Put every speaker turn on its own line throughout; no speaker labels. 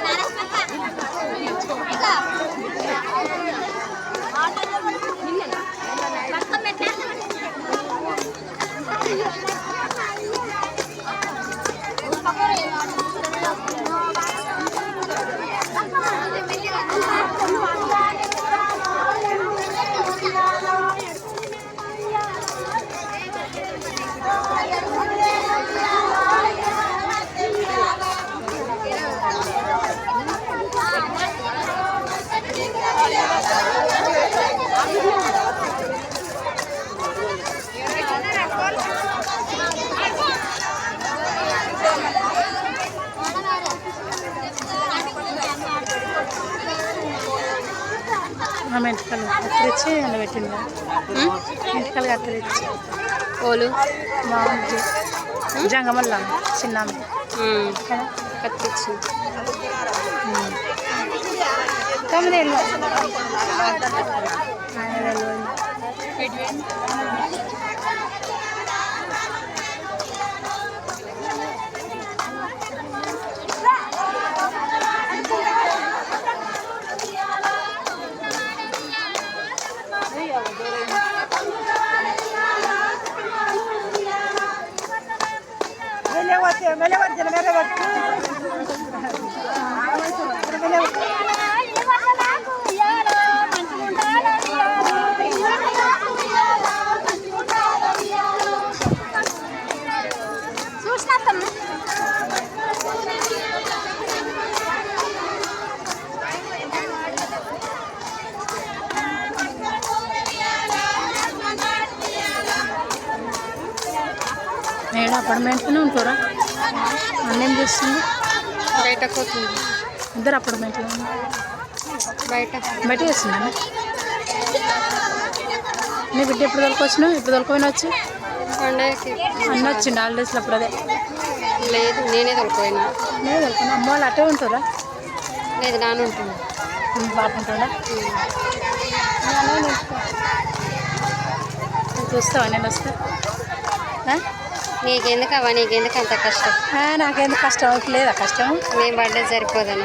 Gracias. ఎంటికలు కత్తిరించి అందులో పెట్టింది. ఎంటికలు కత్తిరించి
ఓలు?
ఇంటి జంగమల్ల చిన్న ఆమె. కదా
కత్తిచ్చి
తొమ్మిది నేను ఉంటారా అన్నేం చేస్తుంది?
బయట పోతుంది
ఇద్దరు అపార్ట్మెంట్లో
బయట.
బయట చేస్తున్నా నీ బిడ్డ ఎప్పుడు తొలకొచ్చినావు ఎప్పుడు తొలకపోయినా వచ్చి? అన్న వచ్చిండు హాలిడేస్లో అప్పుడు అదే
లేదు నేనే తొలిపోయినా
నేను తొలుకున్నా. అమ్మ వాళ్ళు అటే ఉంటారా
లేదు నాన్న ఉంటుంది
బాబు ఉంటాడా చూస్తావా నేను వస్తా?
నీకెందుకు అవ్వ నీకెందుకు అంత కష్టం
నాకెందుకు కష్టం? లేదా కష్టం?
మేము పడ్డది సరిపోదని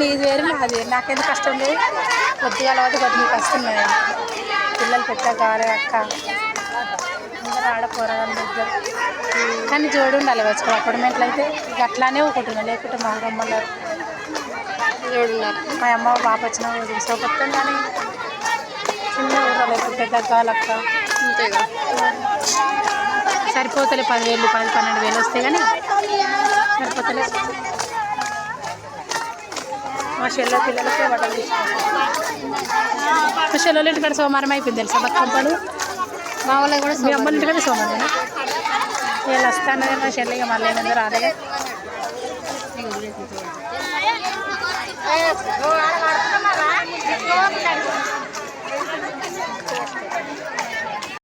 నీది వేరు నాది. నాకెందుకు కష్టం లేదు? కొద్దిగా అలవాటు కొద్ది నీకు వస్తున్నాయి పిల్లలు పెట్టా కావాలి అక్క. దగ్గర కానీ జోడు ఉండాలి వచ్చి అపార్ట్మెంట్లు అయితే. అట్లానే ఒకటి లేకుంటే మా అమ్మలు
చూడున్నారు
మా అమ్మ పాప వచ్చిన తీసుకోకపోతే కానీ చిన్న ఊరు లేకపోతే పెద్ద కావాలక్క
అంతేగా.
సరిపోతలే పదివేలు పది పన్నెండు వేలు వస్తాయి కానీ సరిపోతలే. మా చెల్లె పిల్లలకి బట్టలు తీసుకుంటాం మా చెల్లెలు ఇంటికాడ సోమవారం అయిపోయింది తెలుసా బతుకంపాడు
మా వాళ్ళకి కూడా
మీ అమ్మల ఇంటికాడ సోమవారం వీళ్ళు వస్తాను మా చెల్లె ఇక మళ్ళీ రాలేదు.